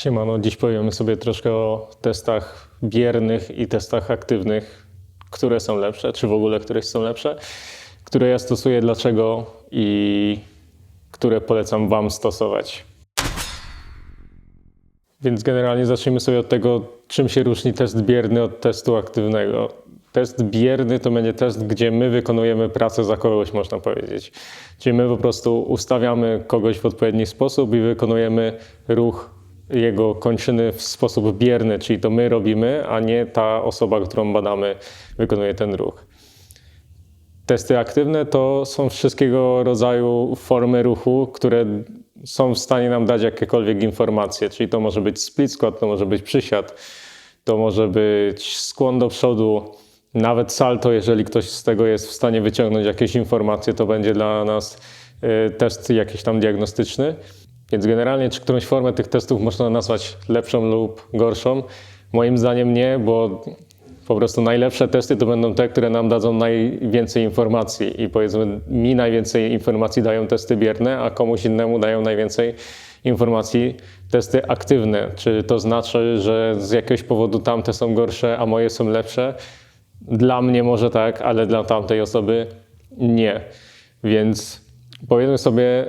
Siemano, dziś powiemy sobie troszkę o testach biernych i testach aktywnych, które są lepsze, czy w ogóle któreś są lepsze, które ja stosuję, dlaczego i które polecam Wam stosować. Więc generalnie zacznijmy sobie od tego, czym się różni test bierny od testu aktywnego. Test bierny to będzie test, gdzie my wykonujemy pracę za kogoś, można powiedzieć. Czyli my po prostu ustawiamy kogoś w odpowiedni sposób i wykonujemy ruch jego kończyny w sposób bierny, czyli to my robimy, a nie ta osoba, którą badamy, wykonuje ten ruch. Testy aktywne to są wszystkiego rodzaju formy ruchu, które są w stanie nam dać jakiekolwiek informacje, czyli to może być split squat, to może być przysiad, to może być skłon do przodu, nawet salto, jeżeli ktoś z tego jest w stanie wyciągnąć jakieś informacje, to będzie dla nas y, test jakiś tam diagnostyczny. Więc generalnie, czy którąś formę tych testów można nazwać lepszą lub gorszą? Moim zdaniem nie, bo po prostu najlepsze testy to będą te, które nam dadzą najwięcej informacji i powiedzmy mi najwięcej informacji dają testy bierne, a komuś innemu dają najwięcej informacji testy aktywne. Czy to znaczy, że z jakiegoś powodu tamte są gorsze, a moje są lepsze? Dla mnie może tak, ale dla tamtej osoby nie. Więc powiedzmy sobie,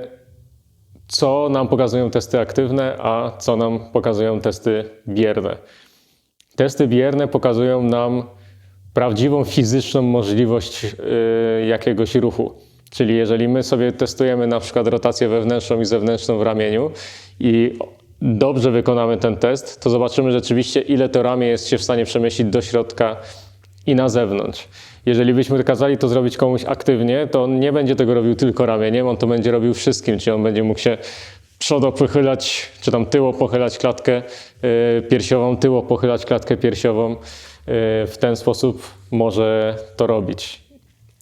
co nam pokazują testy aktywne, a co nam pokazują testy bierne. Testy bierne pokazują nam prawdziwą fizyczną możliwość y, jakiegoś ruchu. Czyli jeżeli my sobie testujemy na przykład rotację wewnętrzną i zewnętrzną w ramieniu i dobrze wykonamy ten test, to zobaczymy rzeczywiście, ile to ramię jest się w stanie przemieścić do środka i na zewnątrz. Jeżeli byśmy kazali to zrobić komuś aktywnie, to on nie będzie tego robił tylko ramieniem, on to będzie robił wszystkim, czyli on będzie mógł się przodo pochylać, czy tam tyło pochylać klatkę y, piersiową, tyło pochylać klatkę piersiową. Y, w ten sposób może to robić.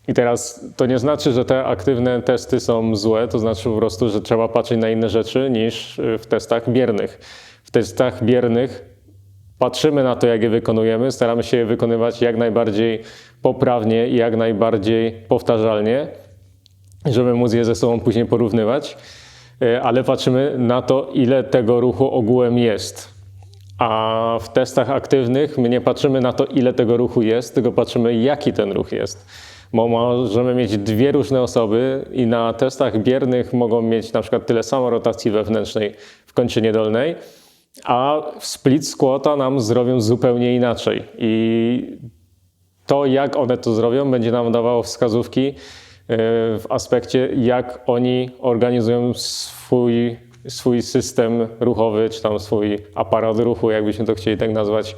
I teraz to nie znaczy, że te aktywne testy są złe, to znaczy po prostu, że trzeba patrzeć na inne rzeczy niż y, w testach biernych. W testach biernych patrzymy na to, jak je wykonujemy, staramy się je wykonywać jak najbardziej poprawnie i jak najbardziej powtarzalnie, żeby móc je ze sobą później porównywać, E, ale patrzymy na to, ile tego ruchu ogółem jest. A w testach aktywnych my nie patrzymy na to, ile tego ruchu jest, tylko patrzymy, jaki ten ruch jest. Bo możemy mieć dwie różne osoby i na testach biernych mogą mieć na przykład tyle samo rotacji wewnętrznej w kończynie dolnej, a split squata nam zrobią zupełnie inaczej. I to, jak one to zrobią, będzie nam dawało wskazówki e, w aspekcie, jak oni organizują swój, swój system ruchowy, czy tam swój aparat ruchu, jakbyśmy to chcieli tak nazwać,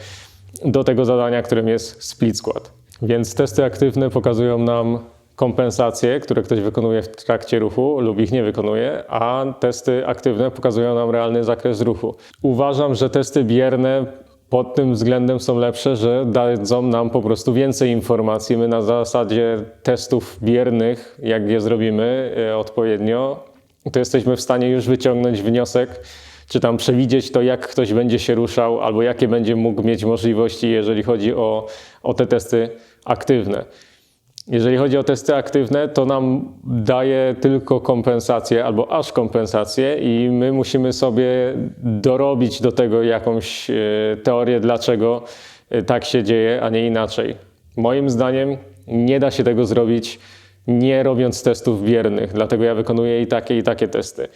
do tego zadania, którym jest split squat. Więc testy aktywne pokazują nam kompensacje, które ktoś wykonuje w trakcie ruchu lub ich nie wykonuje, a testy aktywne pokazują nam realny zakres ruchu. Uważam, że testy bierne pod tym względem są lepsze, że dadzą nam po prostu więcej informacji. My na zasadzie testów biernych, jak je zrobimy e, odpowiednio, to jesteśmy w stanie już wyciągnąć wniosek, czy tam przewidzieć to, jak ktoś będzie się ruszał, albo jakie będzie mógł mieć możliwości, jeżeli chodzi o, o te testy aktywne. Jeżeli chodzi o testy aktywne, to nam daje tylko kompensację albo aż kompensację, i my musimy sobie dorobić do tego jakąś e, teorię, dlaczego e, tak się dzieje, a nie inaczej. Moim zdaniem nie da się tego zrobić nie robiąc testów biernych, dlatego ja wykonuję i takie, i takie testy.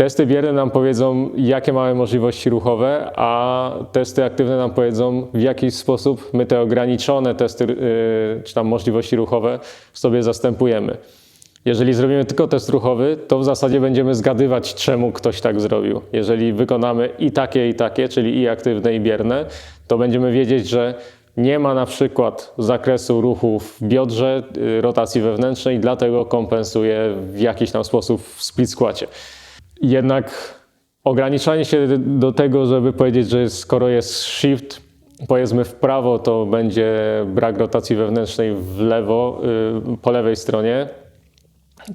Testy bierne nam powiedzą, jakie mamy możliwości ruchowe, a testy aktywne nam powiedzą, w jaki sposób my te ograniczone testy, yy, czy tam możliwości ruchowe sobie zastępujemy. Jeżeli zrobimy tylko test ruchowy, to w zasadzie będziemy zgadywać, czemu ktoś tak zrobił. Jeżeli wykonamy i takie, i takie, czyli i aktywne, i bierne, to będziemy wiedzieć, że nie ma na przykład zakresu ruchu w biodrze, y, rotacji wewnętrznej, dlatego kompensuje w jakiś tam sposób w split składzie. Jednak ograniczanie się do tego, żeby powiedzieć, że skoro jest shift, powiedzmy w prawo, to będzie brak rotacji wewnętrznej w lewo, y, po lewej stronie,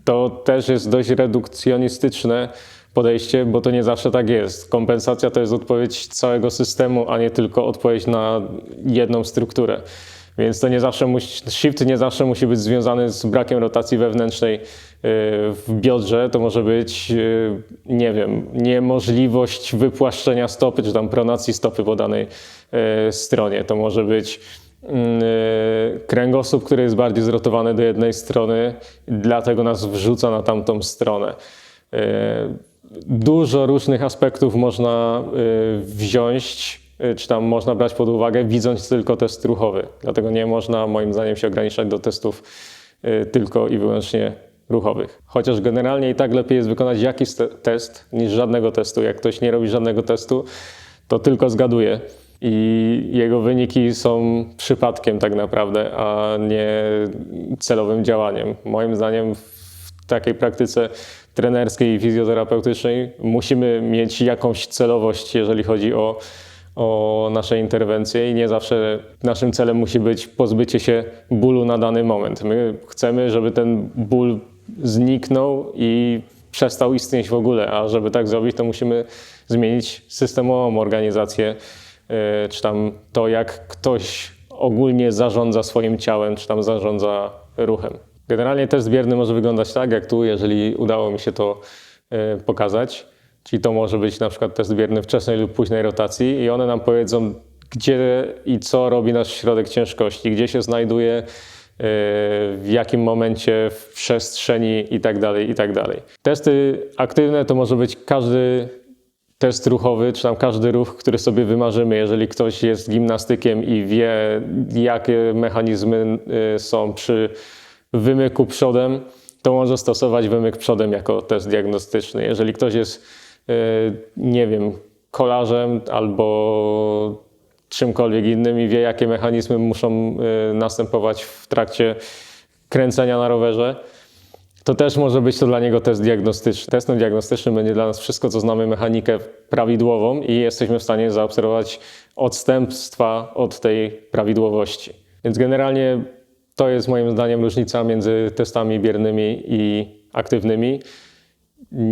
to też jest dość redukcjonistyczne podejście, bo to nie zawsze tak jest. Kompensacja to jest odpowiedź całego systemu, a nie tylko odpowiedź na jedną strukturę. Więc to nie zawsze musi, shift nie zawsze musi być związany z brakiem rotacji wewnętrznej w biodrze, to może być, y, nie wiem, niemożliwość wypłaszczenia stopy, czy tam pronacji stopy po danej y, stronie. To może być mm, y, kręgosłup, który jest bardziej zrotowany do jednej strony, dlatego nas wrzuca na tamtą stronę. Y, Dużo różnych aspektów można y, wziąć, y, czy tam można brać pod uwagę, widząc tylko test ruchowy. Dlatego nie można, moim zdaniem, się ograniczać do testów y, tylko i wyłącznie ruchowych. Chociaż generalnie i tak lepiej jest wykonać jakiś te- test niż żadnego testu. Jak ktoś nie robi żadnego testu, to tylko zgaduje. I jego wyniki są przypadkiem tak naprawdę, a nie celowym działaniem. Moim zdaniem w takiej praktyce trenerskiej i fizjoterapeutycznej musimy mieć jakąś celowość, jeżeli chodzi o, o nasze interwencje i nie zawsze naszym celem musi być pozbycie się bólu na dany moment. My chcemy, żeby ten ból zniknął i przestał istnieć w ogóle, a żeby tak zrobić, to musimy zmienić systemową organizację, yy, czy tam to, jak ktoś ogólnie zarządza swoim ciałem, czy tam zarządza ruchem. Generalnie test bierny może wyglądać tak, jak tu, jeżeli udało mi się to e, pokazać. Czyli to może być na przykład test bierny wczesnej lub późnej rotacji i one nam powiedzą, gdzie i co robi nasz środek ciężkości, gdzie się znajduje, e, w jakim momencie w przestrzeni i tak dalej, i tak. Testy aktywne to może być każdy test ruchowy, czy tam każdy ruch, który sobie wymarzymy. Jeżeli ktoś jest gimnastykiem i wie, jakie mechanizmy y, są przy wymyku przodem, to może stosować wymyk przodem jako test diagnostyczny. Jeżeli ktoś jest, y, nie wiem, kolarzem albo czymkolwiek innym i wie, jakie mechanizmy muszą y, następować w trakcie kręcenia na rowerze, to też może być to dla niego test diagnostyczny. Testem diagnostycznym będzie dla nas wszystko, co znamy mechanikę prawidłową i jesteśmy w stanie zaobserwować odstępstwa od tej prawidłowości. Więc generalnie to jest moim zdaniem różnica między testami biernymi i aktywnymi.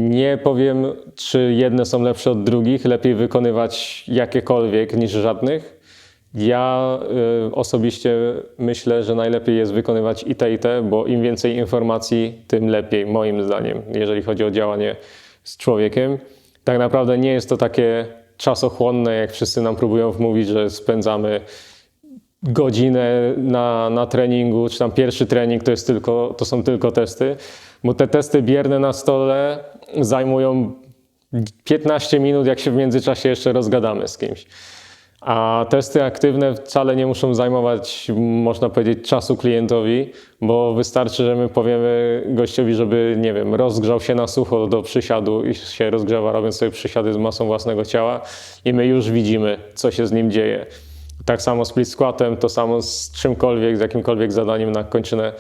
Nie powiem, czy jedne są lepsze od drugich, lepiej wykonywać jakiekolwiek niż żadnych. Ja y, osobiście myślę, że najlepiej jest wykonywać i te, i te, bo im więcej informacji, tym lepiej, moim zdaniem, jeżeli chodzi o działanie z człowiekiem. Tak naprawdę nie jest to takie czasochłonne, jak wszyscy nam próbują wmówić, że spędzamy godzinę na, na treningu, czy tam pierwszy trening to, jest tylko, to są tylko testy, bo te testy bierne na stole zajmują 15 minut, jak się w międzyczasie jeszcze rozgadamy z kimś. A testy aktywne wcale nie muszą zajmować, można powiedzieć, czasu klientowi, bo wystarczy, że my powiemy gościowi, żeby, nie wiem, rozgrzał się na sucho do przysiadu i się rozgrzewa, robiąc sobie przysiady z masą własnego ciała i my już widzimy, co się z nim dzieje. Tak samo z split squatem, to samo z czymkolwiek, z jakimkolwiek zadaniem na kończynę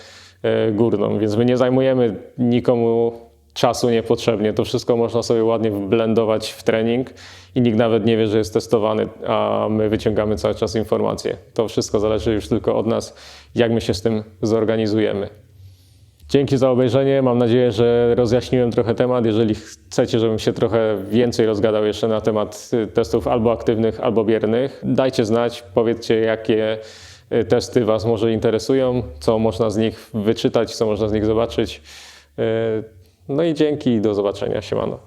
e, górną, więc my nie zajmujemy nikomu czasu niepotrzebnie. To wszystko można sobie ładnie wblendować w trening i nikt nawet nie wie, że jest testowany, a my wyciągamy cały czas informacje. To wszystko zależy już tylko od nas, jak my się z tym zorganizujemy. Dzięki za obejrzenie. Mam nadzieję, że rozjaśniłem trochę temat. Jeżeli chcecie, żebym się trochę więcej rozgadał jeszcze na temat y, testów albo aktywnych, albo biernych, dajcie znać, powiedzcie, jakie y, testy Was może interesują, co można z nich wyczytać, co można z nich zobaczyć. No i dzięki i do zobaczenia. Siemano.